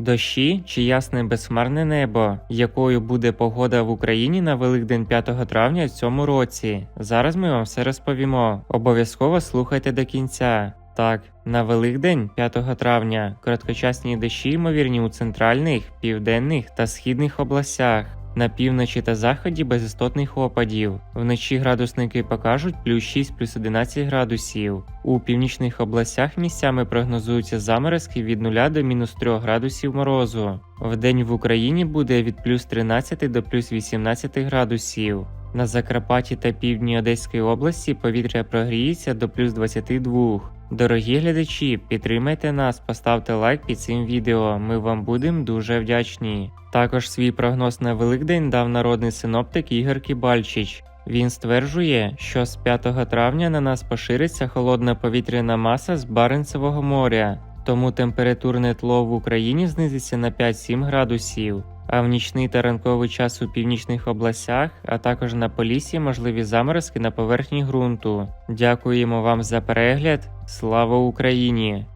Дощі чи ясне безхмарне небо, якою буде погода в Україні на Великдень 5 травня в цьому році. Зараз ми вам все розповімо. Обов'язково слухайте до кінця. Так, на Великдень 5 травня короткочасні дощі ймовірні у центральних, південних та східних областях. На півночі та заході без істотних опадів. Вночі градусники покажуть плюс 6 плюс 11 градусів. У північних областях місцями прогнозуються заморозки від 0 до мінус 3 градусів морозу. Вдень в Україні буде від плюс 13 до плюс 18 градусів. На Закарпатті та півдні Одеської області повітря прогріється до плюс 22. Дорогі глядачі, підтримайте нас, поставте лайк під цим відео. Ми вам будемо дуже вдячні. Також свій прогноз на Великдень дав народний синоптик Ігор Кібальчич. Він стверджує, що з 5 травня на нас пошириться холодна повітряна маса з Баренцевого моря, тому температурне тло в Україні знизиться на 5-7 градусів. А в нічний та ранковий час у північних областях, а також на полісі можливі заморозки на поверхні ґрунту. Дякуємо вам за перегляд. Слава Україні!